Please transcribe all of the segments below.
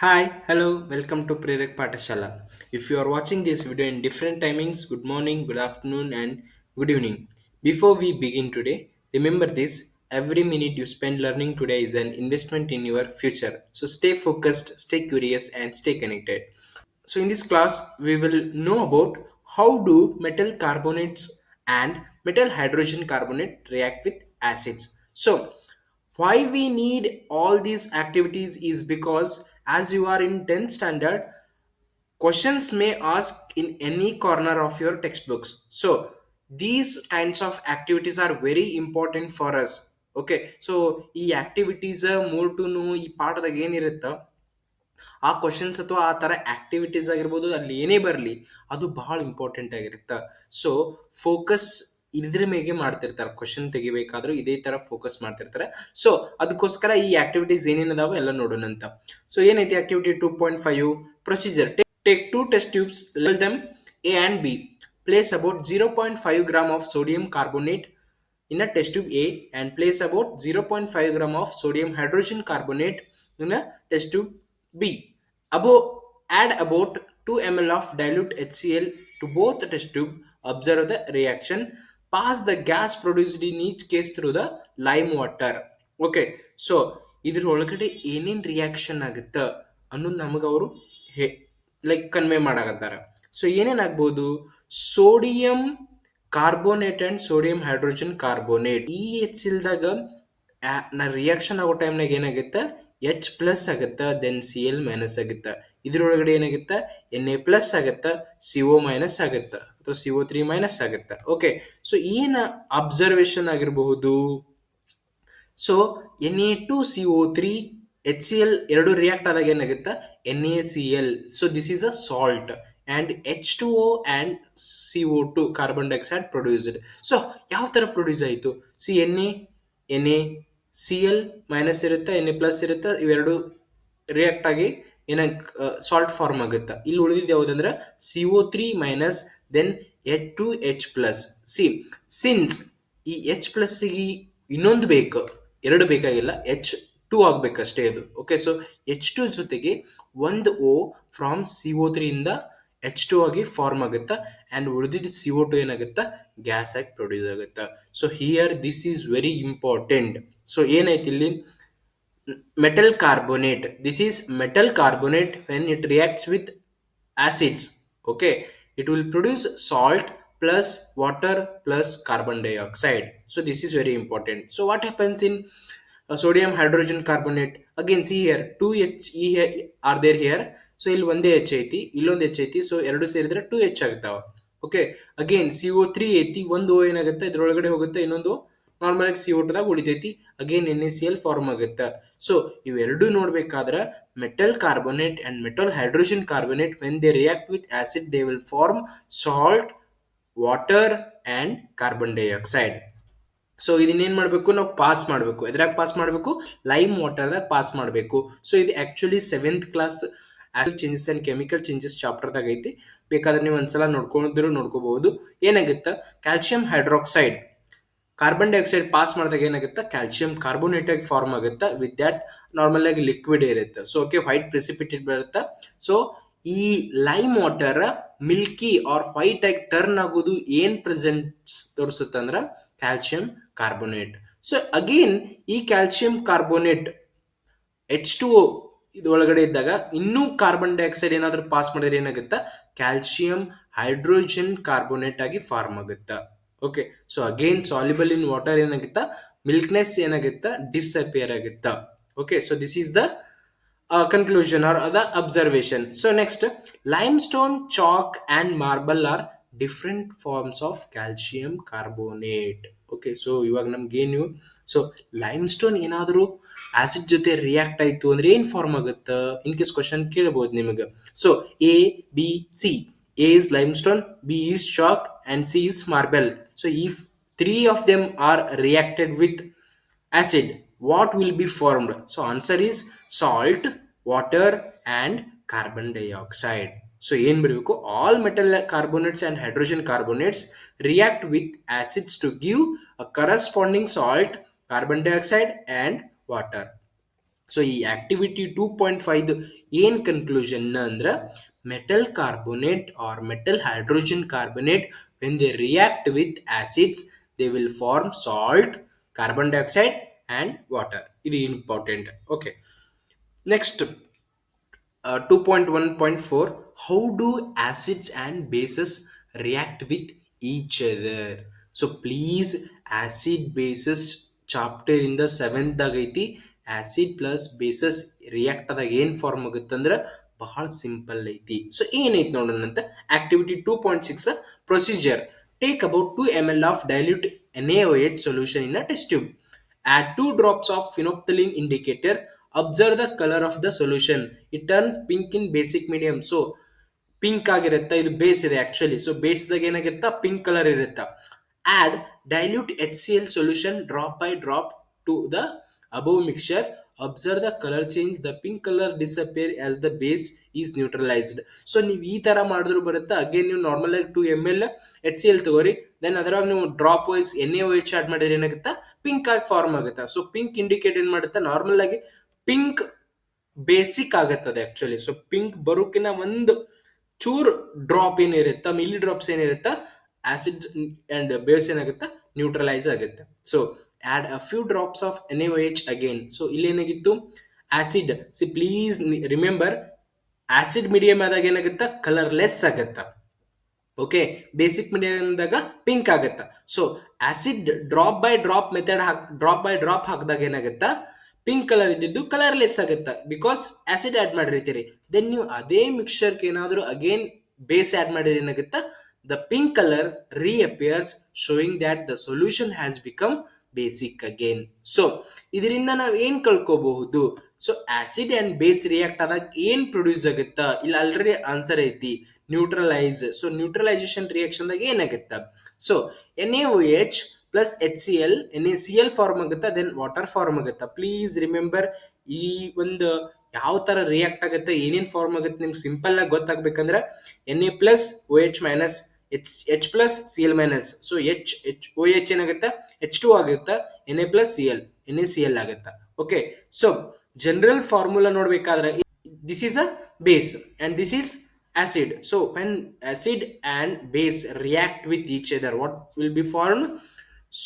Hi, hello, welcome to Prerak Patashala. If you are watching this video in different timings, good morning, good afternoon, and good evening. Before we begin today, remember this every minute you spend learning today is an investment in your future. So stay focused, stay curious, and stay connected. So in this class, we will know about how do metal carbonates and metal hydrogen carbonate react with acids. So why we need all these activities is because as you are in 10th standard, questions may ask in any corner of your textbooks. So these kinds of activities are very important for us. Okay so ಈ activities ಮೂರ್ ಟು ಈ ಪಾಠದಾಗ ಏನಿರುತ್ತೋ ಆ questions ಅಥವಾ ಆ ಥರ activities ಆಗಿರ್ಬೋದು ಅಲ್ಲಿ ಏನೇ ಬರಲಿ ಅದು ಬಹಳ ಇಂಪಾರ್ಟೆಂಟ್ ಆಗಿರುತ್ತೆ ಸೊ ಫೋಕಸ್ ಇದ್ರ ಮೇಲೆ ಮಾಡ್ತಿರ್ತಾರೆ. ಕ್ವಶನ್ ತೆಗಿಬೇಕಾದ್ರೂ ಇದೇ ತರ ಫೋಕಸ್ ಮಾಡ್ತಿರ್ತಾರೆ. ಸೊ ಅದಕ್ಕೋಸ್ಕರ ಈ ಆಕ್ಟಿವಿಟೀಸ್ ಏನೇನು ಅದಾವ ಎಲ್ಲ ನೋಡೋಣ ಅಂತ. ಸೊ ಏನೈತಿ activity two point five procedure take two test tubes level them A and B place about zero point five gram of sodium carbonate in a test tube A and place about zero point five gram of sodium hydrogen carbonate in a test tube B about add about two M L of dilute H C L to both test tube observe the reaction Pass the gas produced in each case through the lime water. Okay so ಇದ್ರ ಒಳಗಡೆ ಏನೇನು reaction ಆಗುತ್ತೆ ಅನ್ನೋದು ನಮಗೆ ಅವರು ಹೇ like convey ಮಾಡಾಕತ್ತಾರ. So ಏನೇನಾಗ್ಬೋದು sodium carbonate and sodium hydrogen carbonate ಈ ಎಚ್ ಇಲ್ದಾಗ ರಿಯಾಕ್ಷನ್ ಆಗೋ ಟೈಮ್ನಾಗ ಏನಾಗುತ್ತೆ? ಎಚ್ ಪ್ಲಸ್ ಆಗುತ್ತೆ ದೆನ್ ಸಿ ಎಲ್ ಮೈನಸ್ ಆಗುತ್ತೆ. ಇದ್ರೊಳಗಡೆ ಏನಾಗುತ್ತೆ? ಎನ್ ಎ ಪ್ಲಸ್ ಆಗುತ್ತೆ ಸಿ ಒ ಮೈನಸ್ ಆಗುತ್ತೆ. ಅಥವಾ ಸಿ ಒ ತ್ರೀ ಮೈನಸ್ ಆಗುತ್ತೆ. ಓಕೆ ಸೊ ಏನು ಅಬ್ಸರ್ವೇಶನ್ ಆಗಿರಬಹುದು? So N A two C O three H C L ಎರಡು ರಿಯಾಕ್ಟ್ ಆದಾಗ ಏನಾಗುತ್ತೆ? N A C L so this is a salt and H two O and C O two carbon dioxide produced so ಯಾವ ಥರ produce ಆಯಿತು? C N A N A C L minus ಇರುತ್ತೆ N A plus ಇರುತ್ತೆ, ಇವೆರಡು react ಆಗಿ ಏನ salt form ಆಗುತ್ತೆ. ಇಲ್ಲಿ ಉಳಿದಿದ್ದು ಯಾವುದಂದ್ರೆ C O three minus then H two H plus C since ಈ ಎಚ್ ಪ್ಲಸ್ಸಿಗೆ ಇನ್ನೊಂದು ಬೇಕು, ಎರಡು ಬೇಕಾಗಿಲ್ಲ ಎಚ್ ಟು ಆಗಬೇಕಷ್ಟೇ ಅದು. ಓಕೆ ಸೊ ಎಚ್ ಟು ಜೊತೆಗೆ ಒಂದು ಓ ಫ್ರಾಮ್ ಸಿ ಒ ತ್ರೀಯಿಂದ ಎಚ್ ಟು ಆಗಿ ಫಾರ್ಮ್ ಆಗುತ್ತೆ ಆ್ಯಂಡ್ ಉಳಿದಿದ್ದು ಸಿ ಒ ಟು ಏನಾಗುತ್ತೆ? ಗ್ಯಾಸ್ ಆಗಿ ಪ್ರೊಡ್ಯೂಸ್ ಆಗುತ್ತೆ. So here this is very important so ಏನಾಯ್ತು ಇಲ್ಲಿ metal carbonate this is metal carbonate when it reacts with acids okay it will produce salt plus water plus carbon dioxide so this is very important so what happens in uh, sodium hydrogen carbonate again see here two h e here are there here so ಇಲ್ಲಿ ಒಂದೇ H ಐತಿ ಇಲ್ಲೊಂದು H ಐತಿ so ಎರಡು ಸೇರಿದ್ರೆ two H ಆಗ್ತಾವ okay again C O three ಐತಿ ಒಂದು ಓ ಏನಾಗುತ್ತೆ ಇದ್ರೊಳಗಡೆ ಹೋಗುತ್ತೆ ಇನ್ನೊಂದು ನಾರ್ಮಲ್ ಆಗಿ ಸಿ ಒಟದಾಗ ಉಳಿತೈತಿ. Again N A C L form ಆಗುತ್ತೆ. ಸೊ ಇವೆರಡೂ ನೋಡ್ಬೇಕಾದ್ರೆ metal carbonate and metal hydrogen carbonate when they react with acid they will form salt water and carbon dioxide so ಇದನ್ನೇನು ಮಾಡಬೇಕು? ನಾವು ಪಾಸ್ ಮಾಡಬೇಕು. ಎದ್ರಾಗ ಪಾಸ್ ಮಾಡಬೇಕು? ಲೈಮ್ ವಾಟರ್ದಾಗ ಪಾಸ್ ಮಾಡಬೇಕು. ಸೊ ಇದು actually seventh class changes and chemical changes ಚಾಪ್ಟರ್ದಾಗ ಐತಿ. ಬೇಕಾದ್ರೆ ನೀವು ಒಂದ್ಸಲ ನೋಡ್ಕೊಂಡಿದ್ರು ನೋಡ್ಕೋಬಹುದು. ಏನಾಗುತ್ತೆ? Calcium hydroxide carbon dioxide pass ಮಾಡಿದಾಗ ಏನಾಗುತ್ತೆ? ಕ್ಯಾಲ್ಸಿಯಂ ಕಾರ್ಬೋನೇಟ್ ಆಗಿ ಫಾರ್ಮ್ ಆಗುತ್ತೆ. ವಿತ್ ದ್ಯಾಟ್ ನಾರ್ಮಲ್ ಆಗಿ ಲಿಕ್ವಿಡ್ ಇರುತ್ತೆ. ಸೊ ಓಕೆ ವೈಟ್ ಪ್ರೆಸಿಪಿಟೇಟ್ ಬರುತ್ತೆ. ಸೊ ಈ lime water milky or white ಆಗಿ ಟರ್ನ್ ಆಗೋದು ಏನ್ ಪ್ರೆಸೆಂಟ್ಸ್ ತೋರಿಸುತ್ತೆ ಅಂದ್ರೆ? ಕ್ಯಾಲ್ಸಿಯಂ ಕಾರ್ಬೋನೇಟ್ ಸೊ ಅಗೇನ್ ಈ ಕ್ಯಾಲ್ಸಿಯಂ ಕಾರ್ಬೋನೇಟ್ ಎಚ್ ಟು ಒಳಗಡೆ ಇದ್ದಾಗ ಇನ್ನೂ ಕಾರ್ಬನ್ ಡೈಆಕ್ಸೈಡ್ ಏನಾದರೂ ಪಾಸ್ ಮಾಡಿದ್ರೆ ಏನಾಗುತ್ತೆ? ಕ್ಯಾಲ್ಸಿಯಂ ಹೈಡ್ರೋಜನ್ ಕಾರ್ಬೋನೇಟ್ ಆಗಿ ಫಾರ್ಮ್ ಆಗುತ್ತೆ. Okay so again soluble in water ಏನಾಗುತ್ತಾ? ಮಿಲ್ಕ್ನೆಸ್ ಏನಾಗುತ್ತಾ? ಡಿಸ್ಅಪಿಯರ್ ಆಗುತ್ತಾ. Okay so this is the conclusion are the observation so next limestone chalk and marble are different forms of calcium carbonate okay so ಇವಾಗ ನಮ್ಗೆ ಏನು so limestone ಏನಾದರೂ acid ಜೊತೆ react ಆಯಿತು ಅಂದ್ರೆ ಏನು ಫಾರ್ಮ್ ಆಗುತ್ತೆ? ಇನ್ ಕೇಸ್ ಕ್ವಶನ್ ಕೇಳ್ಬೋದು ನಿಮಗೆ. So A B C is limestone B is chalk and C is marble. So if three of them are reacted with acid, what will be formed? So answer is salt, water and carbon dioxide. So ಏನು ಬರಬೇಕು all metal carbonates and hydrogen carbonates react with acids to give a corresponding salt carbon dioxide and water so ಈ activity two point five ಏನು conclusion ಅಂದ್ರೆ metal carbonate or metal hydrogen carbonate when they react with acids they will form salt carbon dioxide and water ಇದು important okay next uh, 2.1.4 how do acids and bases react with each other? So please acid bases ಸೆವೆಂತ್ದಾಗ ಐತಿ acid plus basis react ಆದಾಗ ಏನ್ form ಆಗುತ್ತಂದ್ರ ಬಹಳ simple ಐತಿ. So ಏನೈತಿ ನೋಡೋಣ ಅಂತ activity two point six procedure take about two M L of dilute N A H solution in a test tube add two drops of phenolphthalein indicator observe the colour of the solution it turns pink in basic medium so pink ಆಗಿರುತ್ತೆ, ಇದು base ಇದೆ actually so ಬೇಸ್ದಾಗ ಏನಾಗಿರುತ್ತಾ? Pink colour ಇರುತ್ತಾ. Add dilute H C L solution drop by drop to the above mixture observe the colour change the pink colour disappear as the base is neutralised so ನೀವು ಈ ತರ ಮಾಡಿದ್ರು ಬರುತ್ತೆ. Again ನೀವು normal ಆಗಿ two M L H C L ತಗೋರಿ. Then ಅದ್ರಾಗ ನೀವು dropwise N A H add ಮಾಡಿದ್ರೆ ಏನಾಗುತ್ತೆ? ಪಿಂಕ್ ಆಗಿ ಫಾರ್ಮ್ ಆಗುತ್ತೆ. ಸೊ ಪಿಂಕ್ ಇಂಡಿಕೇಟ್ ಏನ್ ಮಾಡುತ್ತೆ? ನಾರ್ಮಲ್ ಆಗಿ ಪಿಂಕ್ ಬೇಸಿಕ್ ಆಗುತ್ತದೆ ಆಕ್ಚುಲಿ ಸೊ ಪಿಂಕ್ ಬರೋಕಿನ ಒಂದು ಚೂರ್ ಡ್ರಾಪ್ ಏನಿರುತ್ತೆ ಮಿಲಿ ಡ್ರಾಪ್ಸ್ ಏನಿರುತ್ತೆ ಆಸಿಡ್ ಅಂಡ್ ಬೇಸ್ ಏನಾಗುತ್ತೆ? ನ್ಯೂಟ್ರಲೈಸ್ ಆಗುತ್ತೆ. So add a few drops of N H again so ಇಲ್ಲೇನಾಗಿತ್ತು acid see please remember acid medium ಆದಾಗ ಏನಾಗುತ್ತಾ? ಕಲರ್ಲೆಸ್ ಆಗತ್ತಾ? ಓಕೆ ಬೇಸಿಕ್ ಮೀಡಿಯಂದಾಗ ಪಿಂಕ್ ಆಗತ್ತ? So acid drop by drop method ಹಾಕ್ drop by drop ಹಾಕಿದಾಗ ಏನಾಗುತ್ತಾ? ಪಿಂಕ್ ಕಲರ್ ಇದ್ದಿದ್ದು colourless ಆಗುತ್ತೆ? ಬಿಕಾಸ್ ಆ್ಯಸಿಡ್ ಆ್ಯಡ್ ಮಾಡಿರ್ತೀರಿ. ದೆನ್ ನೀವು ಅದೇ ಮಿಕ್ಸ್ಚರ್ಗೆ ಏನಾದರೂ ಅಗೇನ್ ಬೇಸ್ ಆ್ಯಡ್ ಮಾಡಿದ್ರೆ ಏನಾಗುತ್ತಾ? The pink colour reappears showing that the solution has become basic again so ಇದರಿಂದ ನಾವು ಏನ್ ಕಳ್ಕೋಬಹುದು? So acid and base react ಆದಾಗ ಏನ್ ಪ್ರೊಡ್ಯೂಸ್ ಆಗುತ್ತಾ? ಇಲ್ಲಿ ಆಲ್ರೆಡಿ ಆನ್ಸರ್ ಐತಿ. ನ್ಯೂಟ್ರಲೈಸ್ ಸೊ ನ್ಯೂಟ್ರಲೈಸೇಷನ್ ರಿಯಾಕ್ಷನ್ದಾಗ ಏನಾಗುತ್ತಾ? So N A O H plus H C L N A C L form ಆಗುತ್ತಾ? ದೆನ್ ವಾಟರ್ ಫಾರ್ಮ್ ಆಗುತ್ತಾ? ಪ್ಲೀಸ್ ರಿಮೆಂಬರ್ ಈ ಒಂದು ಯಾವ ತರ ರಿಯಾಕ್ಟ್ ಆಗುತ್ತೆ? ಏನೇನು ಫಾರ್ಮ್ ಆಗುತ್ತೆ? ನಿಮ್ಗೆ ಸಿಂಪಲ್ ಆಗಿ ಗೊತ್ತಾಗ್ಬೇಕಂದ್ರೆ N A plus O H minus H H plus C L minus so H H O H ಏನಾಗುತ್ತೆ? ಎಚ್ ಟು ಆಗುತ್ತೆ N A plus C L N A C L ಆಗುತ್ತೆ. Okay so general formula ನೋಡ್ಬೇಕಾದ್ರೆ this is a base and this is acid so when acid and base react with each other what will be form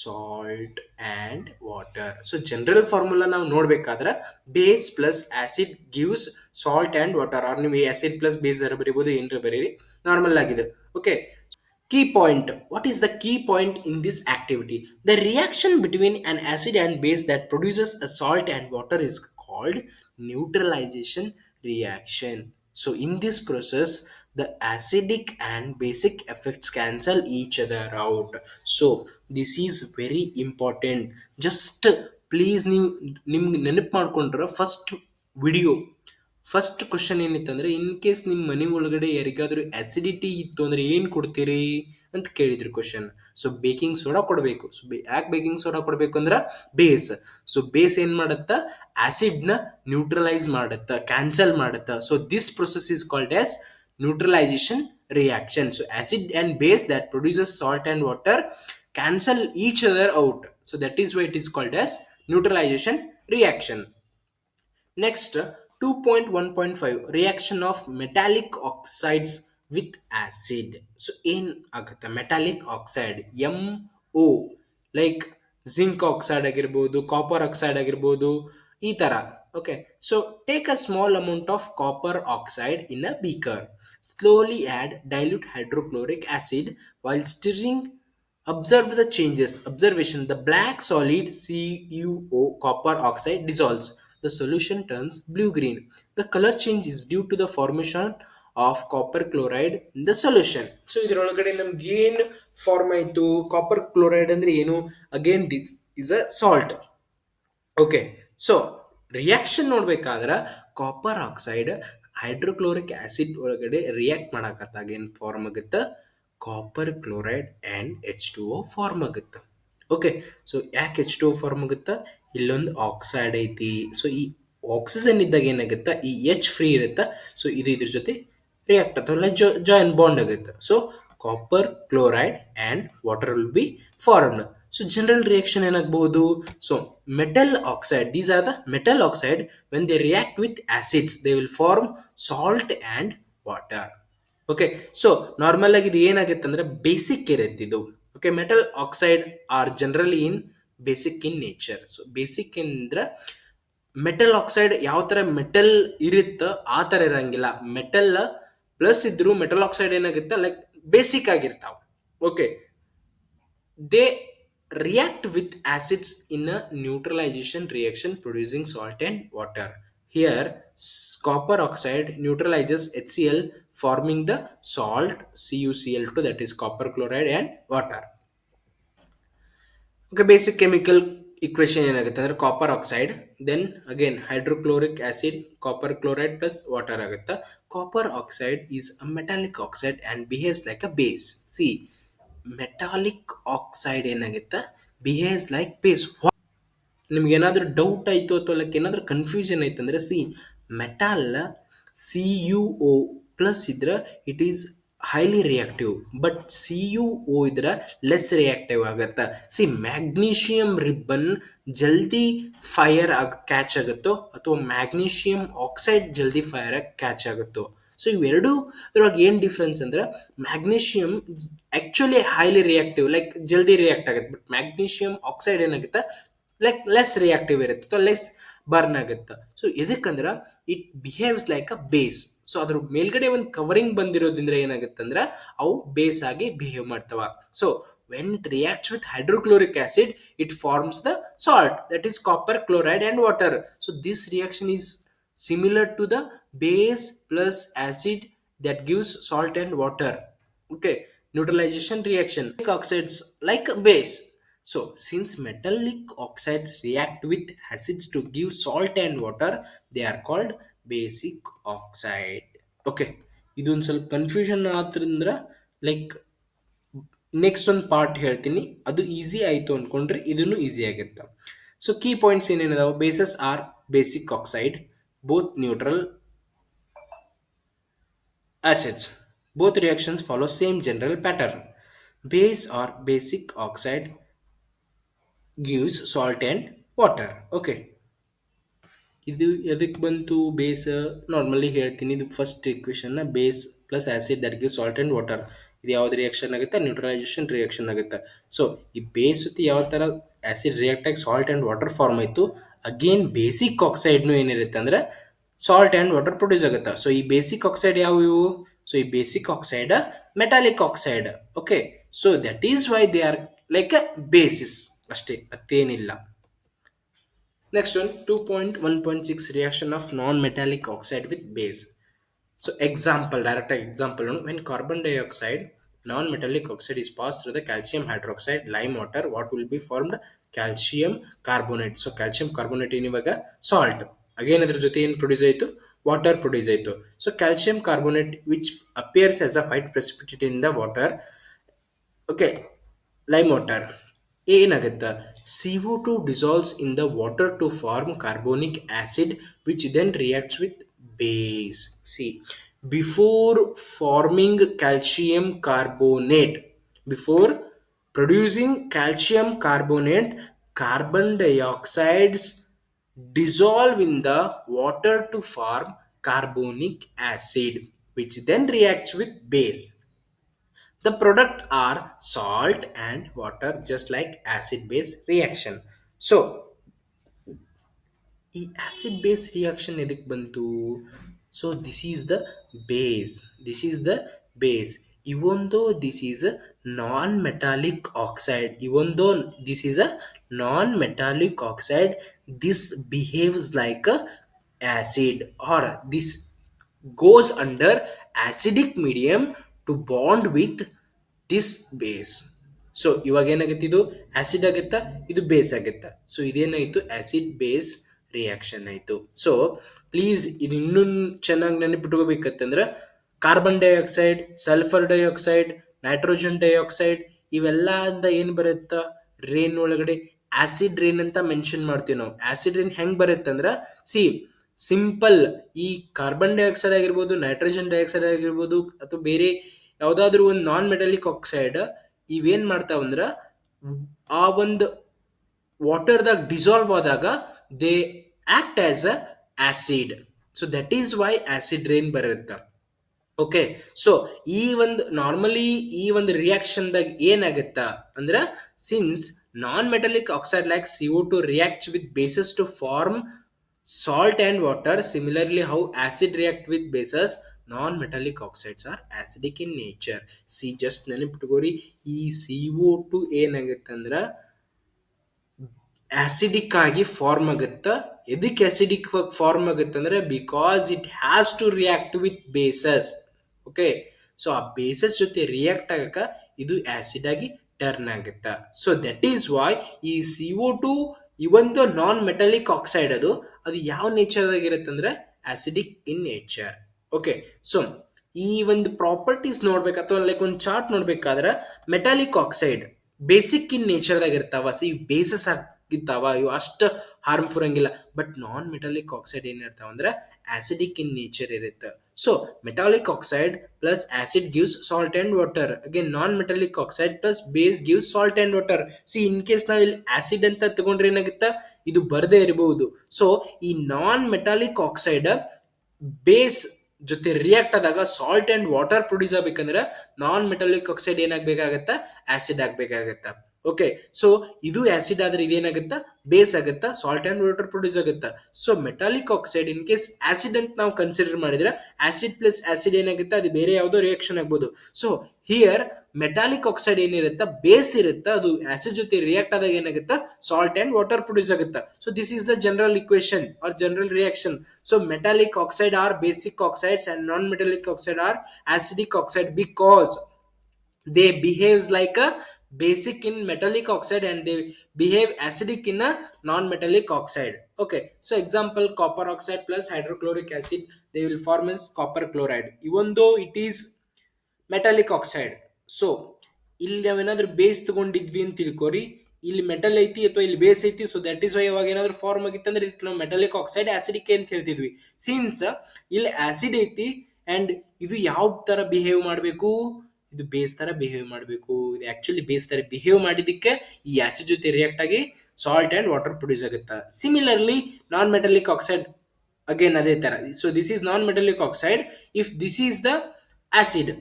salt and water so general formula ನಾವು ನೋಡಬೇಕಾದ್ರೆ base plus acid gives salt and water or ನೀವು acid plus base ಬರೀಬಹುದು ಏನರ ಬರೀರಿ? Normal ಆಗಿದೆ. Okay Key point. What is the key point in this activity? The reaction between an acid and base that produces a salt and water is called neutralization reaction. So in this process, the acidic and basic effects cancel each other out. So this is very important. Just please ನೀವು ನಿಮ್ಗೆ ನೆನಪು ಮಾಡ್ಕೊಂಡ್ರೆ first video first question ಏನಿತ್ತಂದ್ರೆ in case ನಿಮ್ಮ ಮನೆ ಒಳಗಡೆ ಯಾರಿಗಾದರೂ acidity ಇತ್ತು ಅಂದ್ರೆ ಏನು ಕೊಡ್ತೀರಿ? ಅಂತ ಕೇಳಿದ್ರು ಕ್ವಶನ್ ಸೊ ಬೇಕಿಂಗ್ ಸೋಡಾ ಕೊಡಬೇಕು. ಸೊ ಯಾಕೆ ಬೇಕಿಂಗ್ ಸೋಡಾ ಕೊಡಬೇಕು ಅಂದ್ರೆ ಬೇಸ್ ಸೊ ಬೇಸ್ ಏನು ಮಾಡುತ್ತಾ? ಆ್ಯಸಿಡ್ನ ನ್ಯೂಟ್ರಲೈಸ್ ಮಾಡುತ್ತಾ ಕ್ಯಾನ್ಸಲ್ ಮಾಡುತ್ತಾ. So this process is called as neutralisation reaction so acid and base that produces salt and water cancel each other out so that is why it is called as neutralisation reaction next 2.1.5 reaction of metallic oxides with acid. So ಏನ್ ಆಗುತ್ತೆ metallic oxide M O like zinc oxide ಆಗಿರ್ಬೋದು copper oxide ಆಗಿರ್ಬೋದು, ಈ ತರ. Okay so take a small amount of copper oxide in a beaker slowly add dilute hydrochloric acid while stirring Observe the changes. Observation. The black solid CuO copper oxide dissolves. The solution turns blue green. The color change is due to the formation of copper chloride in the solution. So ಇದರೊಳಗಡೆ ನಮ್ಗೆ ಏನು form ಆಯಿತು? Copper chloride ಅಂದ್ರೆ ಏನು? Again this is a salt okay so reaction ನೋಡ್ಬೇಕಾದ್ರೆ copper oxide hydrochloric acid ಒಳಗಡೆ react ಮಾಡಕತ್ತಾಗ ಏನು ಫಾರ್ಮ್ ಆಗುತ್ತೆ? Copper chloride and H two O form ಆಗುತ್ತೆ. ಓಕೆ ಸೊ ಯಾಕೆ ಎಚ್ ಟು ಫಾರ್ಮ್ ಆಗುತ್ತಾ? ಇಲ್ಲೊಂದು ಆಕ್ಸೈಡ್ ಐತಿ. ಸೊ ಈ ಆಕ್ಸಿಜನ್ ಇದ್ದಾಗ ಏನಾಗುತ್ತಾ? ಈ ಎಚ್ ಫ್ರೀ ಇರುತ್ತಾ? ಸೊ ಇದು ಇದ್ರ ಜೊತೆ ರಿಯಾಕ್ಟ್ ಅಥವಾ ಜಾಯಿನ್ ಬಾಂಡ್ ಆಗುತ್ತೆ. So copper chloride and water will be form so general reaction ಏನಾಗಬಹುದು so metal oxide these are the metal oxide when they react with acids they will form salt and water okay so normal ಆಗಿ ಇದು ಏನಾಗುತ್ತೆ ಅಂದ್ರೆ basic ಇರುತ್ತೆ ಇದು. Okay metal oxide are generally in basic in nature so basic ಅಂದ್ರೆ metal oxide ಯಾವ ತರ metal ಇರುತ್ತೋ ಆ ಥರ ಇರಂಗಿಲ್ಲ. ಮೆಟಲ್ ಪ್ಲಸ್ ಇದ್ರು ಮೆಟಲ್ ಆಕ್ಸೈಡ್ ಏನಾಗುತ್ತೆ? ಲೈಕ್ ಬೇಸಿಕ್ ಆಗಿರ್ತಾವ. Okay they react with acids in a neutralisation reaction producing salt salt water here copper oxide copper H C HCl forming the salt CuCl2 that is copper chloride and water. Okay, basic chemical equation ಏನಾಗುತ್ತೆ ಅಂದರೆ copper oxide then again hydrochloric acid copper chloride plus water ಆಗುತ್ತೆ. Copper oxide is a metallic oxide and behaves like a base see metallic oxide ಏನಾಗುತ್ತೆ? Behaves like base ನಿಮ್ಗೆ ಏನಾದರೂ doubt ಆಯಿತು ಅಥವಾ ಏನಾದರೂ confusion ಆಯ್ತು ಅಂದರೆ see metal C U O plus ಇದ್ರೆ it is highly reactive but C U O ಇದ್ರೆ ಲೆಸ್ ರಿಯಾಕ್ಟಿವ್ ಆಗುತ್ತೆ. ಸಿ ಮ್ಯಾಗ್ನೀಷಿಯಂ ರಿಬ್ಬನ್ ಜಲ್ದಿ ಫೈರ್ ಆಗ ಕ್ಯಾಚ್ ಆಗುತ್ತೋ ಅಥವಾ ಮ್ಯಾಗ್ನೀಷಿಯಂ ಆಕ್ಸೈಡ್ ಜಲ್ದಿ ಫೈರ್ ಆಗಿ ಕ್ಯಾಚ್ ಆಗುತ್ತೋ? ಸೊ ಇವೆರಡೂ ಇದ್ರೊಳಗೆ ಏನು ಡಿಫ್ರೆನ್ಸ್ ಅಂದ್ರೆ magnesium actually highly reactive like ಜಲ್ದಿ ರಿಯಾಕ್ಟ್ ಆಗುತ್ತೆ. ಬಟ್ ಮ್ಯಾಗ್ನೀಷಿಯಂ ಆಕ್ಸೈಡ್ ಏನಾಗುತ್ತೆ? ಲೈಕ್ ಲೆಸ್ ರಿಯಾಕ್ಟಿವ್ ಇರುತ್ತೆ. ಲೆಸ್ ಬರ್ನ್ ಆಗುತ್ತೆ. So ಎದಕ್ಕಂದ್ರೆ it behaves like a base so ಅದ್ರ ಮೇಲ್ಗಡೆ ಒಂದು ಕವರಿಂಗ್ ಬಂದಿರೋದ್ರಿಂದ ಏನಾಗುತ್ತೆ ಅಂದ್ರೆ ಅವು ಬೇಸ್ ಆಗಿ ಬಿಹೇವ್ ಮಾಡ್ತವ. So when it reacts with hydrochloric acid it forms the salt that is copper chloride and water so this reaction is similar to the base plus acid that gives salt and water okay neutralisation reaction oxides like base so since metallic oxides react with acids to give salt and water they are called basic oxide okay ಇದೊಂದು ಸ್ವಲ್ಪ confusion ಆದ್ರಿಂದ like next ಒಂದು part ಹೇಳ್ತೀನಿ ಅದು easy ಆಯಿತು ಅಂದ್ಕೊಂಡ್ರೆ ಇದನ್ನು easy ಆಗುತ್ತೆ so key points ಏನೇನಿದಾವೆ bases are basic oxide both neutral acids both reactions follow same general pattern base or basic oxide gives salt and water. Okay. ಇದು ಎದಕ್ಕೆ ಬಂತು ಬೇಸ್ ನಾರ್ಮಲಿ ಹೇಳ್ತೀನಿ, ಇದು first ಇಕ್ವೇಷನ್ನ base plus acid that give salt and water ಇದು ಯಾವ್ದು reaction ಆಗುತ್ತೆ? Neutralisation reaction ಆಗುತ್ತೆ. So ಈ ಬೇಸ್ ಜೊತೆ ಯಾವ ಥರ ಆ್ಯಸಿಡ್ ರಿಯಾಕ್ಟ್ ಆಗಿ ಸಾಲ್ಟ್ ಆ್ಯಂಡ್ ವಾಟರ್ ಫಾರ್ಮ್ ಆಯಿತು? ಅಗೇನ್ ಬೇಸಿಕ್ ಆಕ್ಸೈಡ್ನು ಏನಿರುತ್ತೆ ಅಂದರೆ ಸಾಲ್ಟ್ ಆ್ಯಂಡ್ ವಾಟರ್ ಪ್ರೊಡ್ಯೂಸ್ ಆಗುತ್ತೆ. ಸೊ ಈ ಬೇಸಿಕ್ ಆಕ್ಸೈಡ್ ಯಾವ ಇವು? ಸೊ ಈ basic oxide metallic oxide okay so that is why they are like a basis ಅಷ್ಟೇ, ಅತ್ತೇನಿಲ್ಲ. Next one two point one point six reaction of non metallic oxide with base so example direct example ನೋಡಿ when carbon dioxide non metallic oxide is pass through the calcium hydroxide lime water what will be formed calcium carbonate so calcium carbonate ಏನು ಇವಾಗ salt again ಅದ್ರ ಜೊತೆ ಏನು produce ಆಯಿತು? Water produce ಆಯಿತು. So calcium carbonate which appears as a white precipitate in the water okay lime water A Enagatha CO2 dissolves in the water to form carbonic acid which then reacts with base. C before forming calcium carbonate, before producing calcium carbonate, carbon dioxides dissolve in the water to form carbonic acid which then reacts with base the product are salt and water, just like acid base reaction. So, ಈ acid base reaction ಎದಕ್ಕೆ ಬಂತು? So this is the base this is the base ಇವೊಂದು this is a non metallic oxide ಇವೊಂದು this is a non metallic oxide this behaves like a acid or this goes under acidic medium to bond with this base so ಇವಾಗ ಏನಾಗುತ್ತೆ ಇದು? Acid ಆಗುತ್ತಾ ಇದು base ಆಗುತ್ತಾ so ಇದೇನಾಯಿತು? Acid base reaction ಆಯಿತು. So please ಇದು ಇನ್ನೂ ಚೆನ್ನಾಗಿ ನೆನಪಿಟ್ಕೋಬೇಕಂತಂದ್ರೆ carbon dioxide sulphur dioxide nitrogen dioxide ಇವೆಲ್ಲದಿಂದ ಏನು ಬರುತ್ತಾ? ರೇನ್ ಒಳಗಡೆ. ಆ್ಯಸಿಡ್ ರೇನ್ ಅಂತ ಮೆನ್ಷನ್ ಮಾಡ್ತೀವಿ ನಾವು. ಆಸಿಡ್ ರೇನ್ ಹೆಂಗೆ ಬರುತ್ತೆ ಅಂದ್ರೆ ಸಿ ಸಿಂಪಲ್ ಈ ಕಾರ್ಬನ್ ಡೈಆಕ್ಸೈಡ್ ಆಗಿರ್ಬೋದು, ನೈಟ್ರೋಜನ್ ಡೈಆಕ್ಸೈಡ್ ಆಗಿರ್ಬೋದು ಅಥವಾ ಬೇರೆ ಯಾವುದಾದ್ರೂ ಒಂದು ನಾನ್ ಮೆಟಾಲಿಕ್ ಆಕ್ಸೈಡ್ ಇವೇನ್ ಮಾಡ್ತಾವಂದ್ರ ಆ ಒಂದು ವಾಟರ್ದಾಗ ಡಿಸಾಲ್ವ್ ಆದಾಗ they act as a acid so that is why acid rain ಬರುತ್ತೆ. ಓಕೆ ಸೊ ಈ ಒಂದು ನಾರ್ಮಲಿ ಈ ಒಂದು ರಿಯಾಕ್ಷನ್ದಾಗ ಏನಾಗುತ್ತಾ ಅಂದ್ರೆ since non metallic oxide like O two react with bases to form and water similarly how acid react with bases non metallic oxides are acidic in nature see just ನೆನಪಿಟ್ಕೋರಿ, ಈ C O two ಏನಾಗುತ್ತೆ ಅಂದ್ರೆ acidic ಆಗಿ form ಆಗುತ್ತಾ. ಎದಕ್ಕೆ acidic form ಆಗುತ್ತೆ ಅಂದ್ರೆ because it has to react with bases okay so ಆ bases ಜೊತೆ ರಿಯಾಕ್ಟ್ ಆಗಕ್ಕ ಇದು ಆಸಿಡ್ ಆಗಿ ಟರ್ನ್ ಆಗುತ್ತಾ. ಸೊ ದಟ್ ಈಸ್ ವೈ ಈ ಸಿ ಒ ಟು ಈ ಒಂದು ನಾನ್ ಮೆಟಾಲಿಕ್ ಆಕ್ಸೈಡ್ ಅದು ಅದು ಯಾವ ನೇಚರ್ದಾಗ ಆಗಿರುತ್ತೆ ಅಂದ್ರೆ acidic in nature okay so ಈ ಒಂದು ಪ್ರಾಪರ್ಟೀಸ್ ನೋಡ್ಬೇಕು ಅಥವಾ ಲೈಕ್ ಒಂದು ಚಾರ್ಟ್ ನೋಡ್ಬೇಕಾದ್ರೆ ಮೆಟಾಲಿಕ್ ಆಕ್ಸೈಡ್ ಬೇಸಿಕ್ ಇನ್ ನೇಚರ್ದಾಗ ಇರ್ತಾವ ಸಿ ಬೇಸಸ್ ಆಗಿರ್ತಾವ, ಇವು ಅಷ್ಟು ಹಾರ್ಮ್ಫುಲ್ ಹಂಗಿಲ್ಲ. ಬಟ್ ನಾನ್ ಮೆಟಾಲಿಕ್ ಆಕ್ಸೈಡ್ ಏನಿರ್ತಾವ ಅಂದ್ರೆ ಆಸಿಡಿಕ್ ಇನ್ ನೇಚರ್ ಇರುತ್ತೆ. Metallic oxide plus acid gives salt and water again non metallic oxide plus base gives salt and water see in case ನಾವು ಇಲ್ಲಿ acid ಅಂತ ತಗೊಂಡ್ರೆ ಏನಾಗುತ್ತಾ? ಇದು ಬರದೇ ಇರಬಹುದು ಸೊ ಈ ನಾನ್ ಮೆಟಾಲಿಕ್ ಆಕ್ಸೈಡ್ ಬೇಸ್ ಜೊತೆ ರಿಯಾಕ್ಟ್ ಆದಾಗ ಸಾಲ್ಟ್ ಅಂಡ್ ವಾಟರ್ ಪ್ರೊಡ್ಯೂಸ್ ಆಗ್ಬೇಕಂದ್ರೆ ನಾನ್ ಮೆಟಾಲಿಕ್ ಆಕ್ಸೈಡ್ ಏನಾಗಬೇಕಾಗತ್ತಾ? ಆಸಿಡ್ ಆಗ್ಬೇಕಾಗತ್ತಾ? ಓಕೆ ಸೊ ಇದು ಆಸಿಡ್ ಆದ್ರೆ ಇದೇನಾಗುತ್ತಾ ಬೇಸ್ ಆಗುತ್ತಾ? ಸಾಲ್ಟ್ ಆ್ಯಂಡ್ ವಾಟರ್ ಪ್ರೊಡ್ಯೂಸ್ ಆಗುತ್ತಾ? So metallic oxide in case acid ಅಂತ ನಾವು ಕನ್ಸಿಡರ್ ಮಾಡಿದ್ರೆ ಆಸಿಡ್ ಪ್ಲಸ್ ಆಸಿಡ್ ಏನಾಗುತ್ತೆ? ಅದು ಬೇರೆ ಯಾವುದೋ ರಿಯಾಕ್ಷನ್ ಆಗ್ಬೋದು. ಸೊ ಹಿಯರ್ ಮೆಟಾಲಿಕ್ ಆಕ್ಸೈಡ್ ಏನಿರುತ್ತಾ? ಬೇಸ್ ಇರುತ್ತಾ? ಅದು ಆಸಿಡ್ ಜೊತೆ ರಿಯಾಕ್ಟ್ ಆದಾಗ ಏನಾಗುತ್ತೆ? ಸಾಲ್ಟ್ ಅಂಡ್ ವಾಟರ್ ಪ್ರೊಡ್ಯೂಸ್ ಆಗುತ್ತಾ? So this is the general equation or general reaction so metallic oxide are basic oxides and non metallic oxide are acidic oxide because they behaves like a basic in metallic oxide and they behave acidic in a non-metallic oxide okay so example copper oxide plus hydrochloric acid they will form as copper chloride even though it is metallic oxide so ಇಲ್ಲಿ ನಾವೇನಾದ್ರೂ base ತಗೊಂಡಿದ್ವಿ ಅಂತ ತಿಳ್ಕೊರಿ ಇಲ್ಲಿ metal ಐತಿ ಅಥವಾ ಇಲ್ಲಿ base ಐತಿ so that is Y ಇವಾಗ ಏನಾದ್ರು ಫಾರ್ಮ್ ಆಗಿತ್ತು ಅಂದ್ರೆ ಇದಕ್ಕೆ ನಾವು ಮೆಟಲಿಕ್ ಆಕ್ಸೈಡ್ ಆಸಿಡಿಕ್ ಅಂತ ಹೇಳ್ತಿದ್ವಿ ಸಿನ್ಸ್ ಇಲ್ಲಿ ಆಸಿಡ್ ಐತಿ ಅಂಡ್ ಇದು ಯಾವ ತರ ಬಿಹೇವ್ ಮಾಡಬೇಕು ಇದು ಬೇಸ್ ತರ ಬಿಹೇವ್ ಮಾಡಬೇಕು. ಇದು ಆಕ್ಚುಲಿ ಬೇಸ್ ತರ ಬಿಹೇವ್ ಮಾಡಿದಕ್ಕೆ ಈ ಆಸಿಡ್ ಜೊತೆ ರಿಯಾಕ್ಟ್ ಆಗಿ ಸಾಲ್ಟ್ ಅಂಡ್ ವಾಟರ್ ಪ್ರೊಡ್ಯೂಸ್ ಆಗುತ್ತೆ. Similarly non metallic oxide again ಅದೇ ತರ. So this is non metallic oxide if this is the acid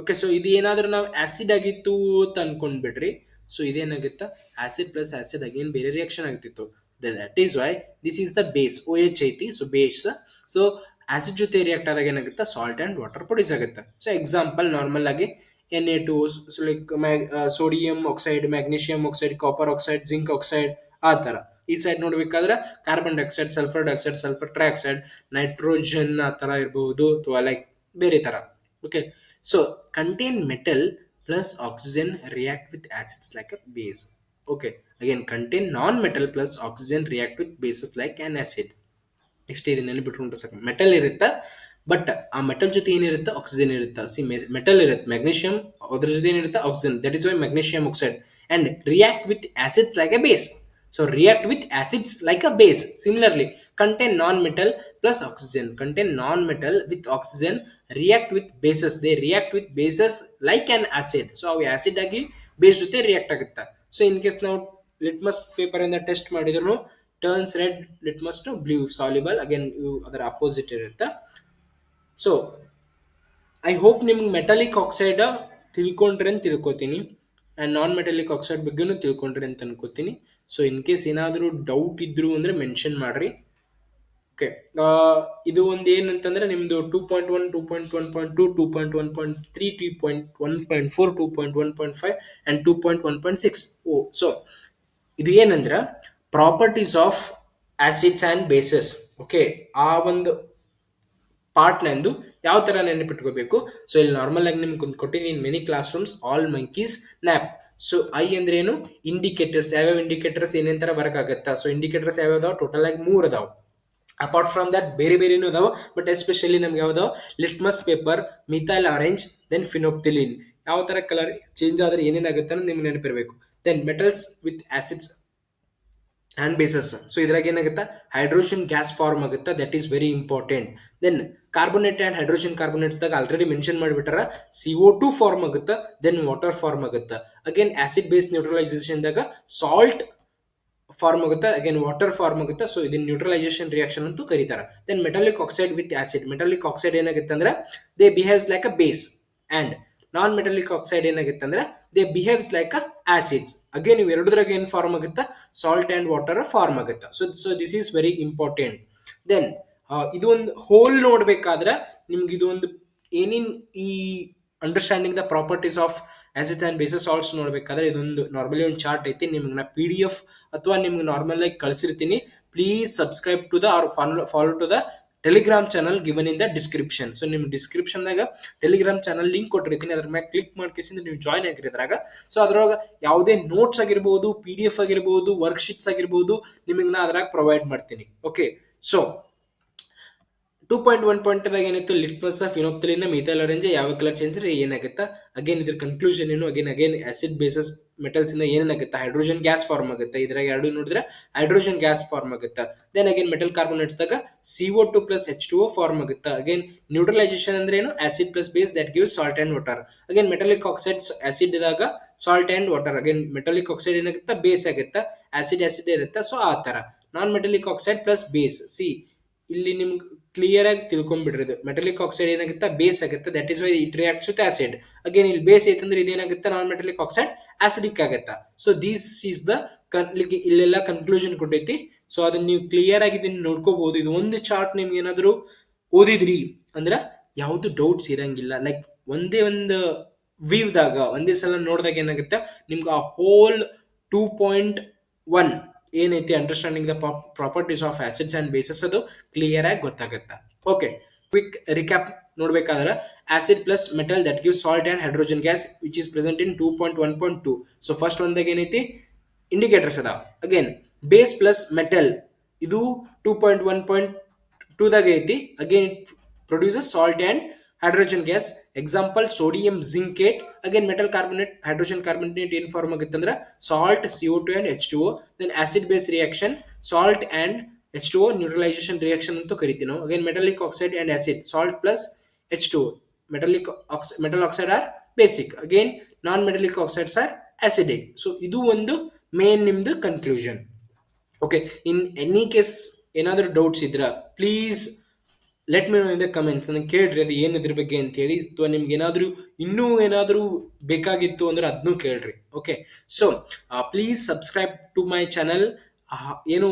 okay so ಇದು ಏನಾದ್ರೂ ನಾವು ಆಸಿಡ್ ಆಗಿತ್ತು ಅಂತ ಅನ್ಕೊಂಡ್ಬಿಡ್ರಿ. ಸೊ ಇದೇನಾಗುತ್ತೆ? ಆಸಿಡ್ ಪ್ಲಸ್ ಆಸಿಡ್ ಅಗೇನ್ ಬೇರೆ ರಿಯಾಕ್ಷನ್ ಆಗ್ತಿತ್ತು. That is why this is the base O H ಐತಿ ಸೊ ಬೇಸ್ ಸೊ ಆಸಿಡ್ ಜೊತೆ ರಿಯಾಕ್ಟ್ ಆದಾಗ ಏನಾಗುತ್ತೆ? ಸಾಲ್ಟ್ ಆ್ಯಂಡ್ ವಾಟರ್ ಪ್ರೊಡ್ಯೂಸ್ ಆಗುತ್ತೆ. ಸೊ ಎಕ್ಸಾಂಪಲ್ ನಾರ್ಮಲ್ ಆಗಿ N A two like sodium oxide magnesium oxide copper oxide zinc oxide ಆ ಥರ. ಈ side ನೋಡ್ಬೇಕಾದ್ರೆ carbon dioxide sulphur dioxide sulphur trioxide nitrogen ಆ ಥರ ಇರಬಹುದು ಅಥವಾ ಲೈಕ್ ಬೇರೆ ಥರ. Okay so contain metal plus oxygen react with acids like a base okay again contain non metal plus oxygen react with bases like an acid. Next ಇದು ನೆನಪಿಟ್ಕೊಂಡ್ರೆ ಸಾಕು. Metal ಇರುತ್ತೆ? ಬಟ್ ಆ ಮೆಟಲ್ ಜೊತೆ ಏನಿರುತ್ತೆ? ಆಕ್ಸಿಜನ್ ಇರುತ್ತೆ? ಸಿ ಮೆಟಲ್ ಇರುತ್ತೆ. Magnesium ಅದ್ರ ಜೊತೆ ಏನಿರುತ್ತೆ? Oxygen that is why magnesium oxide and react with acids like a base so react with acids like a base similarly contain non metal plus oxygen contain non metal with oxygen react with bases they react with bases like an acid so ಅವು acid ಆಗಿ base ಜೊತೆ react ಆಗುತ್ತೆ? So in case ನಾವು litmus paper ಇಂದ test ಮಾಡಿದ್ರು turns red litmus to blue soluble again ಇವು ಅದರ opposite ಇರುತ್ತೆ ಸೊ ಐ ಹೋಪ್ ನಿಮ್ಗೆ ಮೆಟಾಲಿಕ್ ಆಕ್ಸೈಡ್ ತಿಳ್ಕೊಂಡ್ರೆ ಅಂತ ತಿಳ್ಕೊತೀನಿ. ಆ್ಯಂಡ್ ನಾನ್ ಮೆಟಾಲಿಕ್ ಆಕ್ಸೈಡ್ ಬಗ್ಗೆನೂ ತಿಳ್ಕೊಂಡ್ರಿ ಅಂತ ಅನ್ಕೋತೀನಿ. ಸೊ ಇನ್ ಕೇಸ್ ಏನಾದರೂ ಡೌಟ್ ಇದ್ರು ಅಂದರೆ ಮೆನ್ಷನ್ ಮಾಡಿರಿ. ಓಕೆ ಇದು ಒಂದು ಏನಂತಂದ್ರೆ ನಿಮ್ಮದು two point one two point one point two two point one point three two point one point four two point one point five and two point one point six O so ಇದು ಏನಂದ್ರೆ properties of acids and bases okay ಆ ಒಂದು ಪಾರ್ಟ್ನಂದು ಯಾವ ಥರ ನೆನಪಿಟ್ಕೋಬೇಕು? So ಇಲ್ಲಿ normal ಆಗಿ ನಿಮ್ಗೆ ಒಂದು ಕೊಟ್ಟಿನಿ in many classrooms all monkeys nap so I ಅಂದ್ರೆ ಏನು ಇಂಡಿಕೇಟರ್ಸ್ ಯಾವ್ಯಾವ ಇಂಡಿಕೇಟರ್ಸ್ ಏನೇನ್ ಥರ ವರ್ಕ್ ಆಗುತ್ತಾ ಸೊ ಇಂಡಿಕೇಟರ್ಸ್ ಯಾವ್ಯಾವ ಅದಾವ? ಟೋಟಲ್ ಆಗಿ ಮೂರು ಅದಾವೆ. ಅಪಾರ್ಟ್ ಫ್ರಮ್ ದಟ್ ಬೇರೆ ಬೇರೆನೂ ಅದಾವೆ ಬಟ್ ಎಸ್ಪೆಷಲಿ ನಮ್ಗೆ ಯಾವ್ದಾವ litmus paper methyl orange then phenolphthalein ಯಾವ ಥರ ಕಲರ್ ಚೇಂಜ್ ಆದರೆ ಏನೇನಾಗುತ್ತೆ ಅನ್ನೋದು ನಿಮ್ಗೆ ನೆನಪಿರಬೇಕು. Then metals with acids and bases so ಇದ್ರಾಗ ಏನಾಗುತ್ತೆ? ಹೈಡ್ರೋಜನ್ ಗ್ಯಾಸ್ ಫಾರ್ಮ್ ಆಗುತ್ತೆ. That is very important then carbonate and hydrogen ಕಾರ್ಬೋನೇಟ್ಸ್ದಾಗ already mention ಮಾಡಿಬಿಟ್ಟಾರ. ಸಿ ಒ ಟು ಫಾರ್ಮ್ ಆಗುತ್ತೆ. ದೆನ್ ವಾಟರ್ ಫಾರ್ಮ್ ಆಗುತ್ತೆ. ಅಗೇನ್ ಆ್ಯಸಿಡ್ ಬೇಸ್ ನ್ಯೂಟ್ರಲೈಸೇಷನ್ದಾಗ ಸಾಲ್ಟ್ ಫಾರ್ಮ್ ಆಗುತ್ತೆ. Again water form ಆಗುತ್ತೆ. So ಇದನ್ನ ನ್ಯೂಟ್ರಲೈಸೇಷನ್ ರಿಯಾಕ್ಷನ್ ಅಂತೂ ಕರೀತಾರೆ. Then metallic oxide with acid metallic oxide ಏನಾಗುತ್ತೆ ಅಂದ್ರೆ they behaves like a base and non metallic oxide ಏನಾಗುತ್ತೆ ಅಂದ್ರೆ they behaves like a acids again ಇವು ಎರಡುದ್ರಾಗ ಏನು ಫಾರ್ಮ್ ಆಗುತ್ತೆ? ಸಾಲ್ಟ್ ಆ್ಯಂಡ್ ವಾಟರ್ ಫಾರ್ಮ್ ಆಗುತ್ತೆ? So so this is very important then ಇದೊಂದು ಹೋಲ್ ನೋಡ್ಬೇಕಾದ್ರೆ ನಿಮ್ಗೆ ಇದೊಂದು ಒಂದು ಏನೇನು ಈ understanding the properties of acids and bases salts ನೋಡ್ಬೇಕಾದ್ರೆ ಇದೊಂದು ನಾರ್ಮಲಿ ಒಂದು ಚಾರ್ಟ್ ಐತಿ. ನಿಮ್ಗೆ ನಾ ಪಿ ಡಿ ಎಫ್ ಅಥವಾ ನಿಮ್ಗೆ ನಾರ್ಮಲ್ ಆಗಿ ಕಳಿಸಿರ್ತೀನಿ. Please subscribe to the or follow follow to the Telegram channel given in the description so ನಿಮ್ಮ ಡಿಸ್ಕ್ರಿಪ್ಷನ್ದಾಗ ಟೆಲಿಗ್ರಾಮ್ ಚಾನಲ್ ಲಿಂಕ್ ಕೊಟ್ಟಿರ್ತೀನಿ. ಅದ್ರ ಮ್ಯಾಗ ಕ್ಲಿಕ್ ಮಾಡ್ಕೇಸಿಂದ ನೀವು ಜಾಯ್ನ್ ಆಗಿರಿ ಅದ್ರಾಗ. ಸೊ ಅದ್ರೊಳಗೆ ಯಾವುದೇ ನೋಟ್ಸ್ ಆಗಿರ್ಬೋದು ಪಿ ಡಿ ಎಫ್ ಆಗಿರ್ಬೋದು ವರ್ಕ್ಶೀಟ್ಸ್ ಆಗಿರ್ಬೋದು ನಿಮಗೆ ನಾ ಅದ್ರಾಗ ಪ್ರೊವೈಡ್ ಮಾಡ್ತೀನಿ. Okay so two point one ಪಾಯಿಂಟ್ದಾಗ ಏನಿತ್ತು ಲಿಟ್ಮಸ್ ಆಫ್ ಇನೋಪ್ತಲಿನ ಮಿಥೈಲ್ ಯಾವ ಕಲರ್ ಚೇಂಜ್ ಏನಾಗುತ್ತೆ? ಅಗೇನ್ ಇದ್ರ ಕನ್ಕ್ಲೂಷನ್ ಏನು? Again again acid bases metals ಇಂದ ಏನಾಗುತ್ತೆ ಹೈಡ್ರೋಜನ್ ಗ್ಯಾಸ್ ಫಾರ್ಮ್ ಆಗುತ್ತೆ? ಇದ್ರಾಗ ಎರಡು ನೋಡಿದ್ರೆ ಹೈಡ್ರೋಜನ್ ಗ್ಯಾಸ್ ಫಾರ್ಮ್ ಆಗುತ್ತೆ? Then again metal ಕಾರ್ಬೋನೇಟ್ಸ್ದಾಗ C O two plus H two O form ಆಗುತ್ತೆ? ಅಗೇನ್ ನ್ಯೂಟ್ರಲೈಸೇಷನ್ ಅಂದ್ರೆ ಏನು? Acid plus base that gives salt and water again metallic oxides acid ಇದಾಗ salt and water again metallic oxide ಏನಾಗುತ್ತೆ? Base ಆಗುತ್ತೆ? Acid acid ಇರುತ್ತೆ? So ಆ ಥರ non metallic oxide plus base see ಇಲ್ಲಿ ನಿಮ್ಗೆ ಕ್ಲಿಯರ್ ಆಗಿ ತಿಳ್ಕೊಂಡ್ಬಿಡ್ರಿ ಮೆಟಲಿಕ್ ಆಕ್ಸೈಡ್ ಏನಾಗುತ್ತೆ? ಬೇಸ್ ಆಗುತ್ತೆ. That is why it reacts with acid again ಇಲ್ಲಿ ಬೇಸ್ ಐತಂದ್ರೆ ಇದೇನಾಗುತ್ತೆ? ನಾನ್ ಮೆಟಲಿಕ್ ಆಕ್ಸೈಡ್ ಆಸಿಡಿಕ್ ಆಗುತ್ತೆ ಸೊ ದಿಸ್ ಈಸ್ ದ ಇಲ್ಲೆಲ್ಲ ಕನ್ಕ್ಲೂಷನ್ ಕೊಟ್ಟೈತಿ. ಸೊ ಅದನ್ನ ನೀವು ಕ್ಲಿಯರ್ ಆಗಿ ಇದನ್ನ ನೋಡ್ಕೋಬಹುದು. ಇದು ಒಂದು ಚಾರ್ಟ್ ನಿಮ್ಗೆ ಏನಾದರೂ ಓದಿದ್ರಿ ಅಂದ್ರೆ ಯಾವುದು ಡೌಟ್ಸ್ ಇರಂಗಿಲ್ಲ. ಲೈಕ್ ಒಂದೇ ಒಂದು ವೀವ್ದಾಗ ಒಂದೇ ಸಲ ನೋಡಿದಾಗ ಏನಾಗುತ್ತೆ? ನಿಮ್ಗೆ ಆ ಹೋಲ್ ಟೂ ಪಾಯಿಂಟ್ ಒನ್ ಏನೈತಿ understanding the properties of acids and bases ಅದು ಕ್ಲಿಯರ್ ಆಗಿ ಗೊತ್ತಾಗುತ್ತೆ. ಓಕೆ ಕ್ವಿಕ್ ರಿಕ್ಯಾಪ್ ನೋಡ್ಬೇಕಾದ್ರೆ acid plus metal that give salt and hydrogen gas which is present in two point one point two so first ಒಂದಾಗ ಏನೈತಿ? Indicators ಅದಾವ. Again base plus metal ಇದು two point one point ಟೂದಾಗ ಐತಿ. Again it produces salt and hydrogen gas example sodium zincate again metal carbonate hydrogen carbonate ಏನು form ಆಗುತ್ತೆ ಅಂದ್ರೆ salt C O two and H two O then acid base reaction salt and H two O neutralisation reaction ಅಂತ ಕರಿತೀವಿ ನಾವು. Again metallic oxide and acid salt plus H two metallic ox metal oxide are basic again non metallic oxides are acidic so ಇದು ಒಂದು main ನಿಮ್ದು conclusion okay in any case ಏನಾದರೂ doubts ಇದ್ರೆ please let me know in the comments ನನಗೆ ಕೇಳ್ರಿ, ಅದು ಏನು ಇದ್ರ ಬಗ್ಗೆ ಅಂತ ಹೇಳಿ. ಅಥವಾ ನಿಮ್ಗೆ ಏನಾದರೂ, ಇನ್ನೂ ಏನಾದರೂ ಬೇಕಾಗಿತ್ತು ಅಂದ್ರೆ ಅದನ್ನೂ ಕೇಳ್ರಿ okay so please subscribe to my channel ಏನು,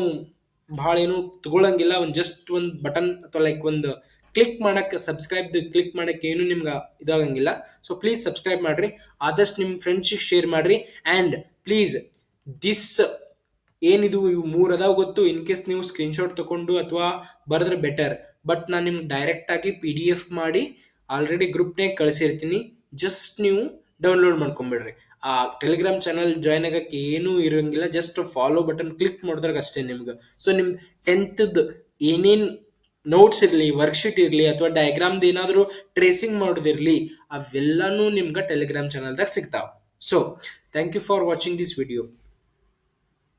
ಭಾಳ ಏನು ತಗೊಳಂಗಿಲ್ಲ. ಒಂದು ಜಸ್ಟ್ ಒಂದು ಬಟನ್ ಅಥವಾ ಲೈಕ್ ಒಂದು ಕ್ಲಿಕ್ ಮಾಡೋಕ್ಕೆ ಸಬ್ಸ್ಕ್ರೈಬ್ ಕ್ಲಿಕ್ ಮಾಡೋಕ್ಕೆ ಏನು ನಿಮ್ಗೆ ಇದಾಗಂಗಿಲ್ಲ. ಸೊ ಪ್ಲೀಸ್ ಸಬ್ಸ್ಕ್ರೈಬ್ ಮಾಡಿರಿ. ಆದಷ್ಟು ನಿಮ್ಮ ಫ್ರೆಂಡ್ಸಿಗೆ ಶೇರ್ ಮಾಡಿರಿ. ಆ್ಯಂಡ್ ಪ್ಲೀಸ್ ದಿಸ್ ಏನಿದು ಇವು ಮೂರು ಅದಾವ ಗೊತ್ತು. ಇನ್ ಕೇಸ್ ನೀವು ಸ್ಕ್ರೀನ್ಶಾಟ್ ತಗೊಂಡು ಅಥವಾ ಬರೆದ್ರೆ ಬೆಟರ್ ಬಟ್ ನಾನು ನಿಮ್ಗೆ ಡೈರೆಕ್ಟಾಗಿ ಪಿ ಡಿ ಎಫ್ ಮಾಡಿ ಆಲ್ರೆಡಿ ಗ್ರೂಪ್ನೇ ಕಳಿಸಿರ್ತೀನಿ. ಜಸ್ಟ್ ನೀವು ಡೌನ್ಲೋಡ್ ಮಾಡ್ಕೊಂಬಿಡ್ರಿ. ಆ ಟೆಲಿಗ್ರಾಮ್ ಚಾನಲ್ ಜಾಯ್ನ್ ಆಗಕ್ಕೆ ಏನೂ ಇರೋಂಗಿಲ್ಲ. ಜಸ್ಟ್ ಫಾಲೋ ಬಟನ್ ಕ್ಲಿಕ್ ಮಾಡಿದ್ರಾಗ ಅಷ್ಟೇ ನಿಮ್ಗೆ. ಸೊ ನಿಮ್ಮ ಟೆಂತ್ದು ಏನೇನು ನೋಟ್ಸ್ ಇರಲಿ ವರ್ಕ್ಶೀಟ್ ಇರಲಿ ಅಥವಾ ಡಯಾಗ್ರಾಮ್ದು ಏನಾದರೂ ಟ್ರೇಸಿಂಗ್ ಮಾಡೋದಿರಲಿ, ಅವೆಲ್ಲನೂ ನಿಮ್ಗೆ ಟೆಲಿಗ್ರಾಮ್ ಚಾನಲ್ದಾಗ ಸಿಗ್ತಾವೆ. So thank you for watching this video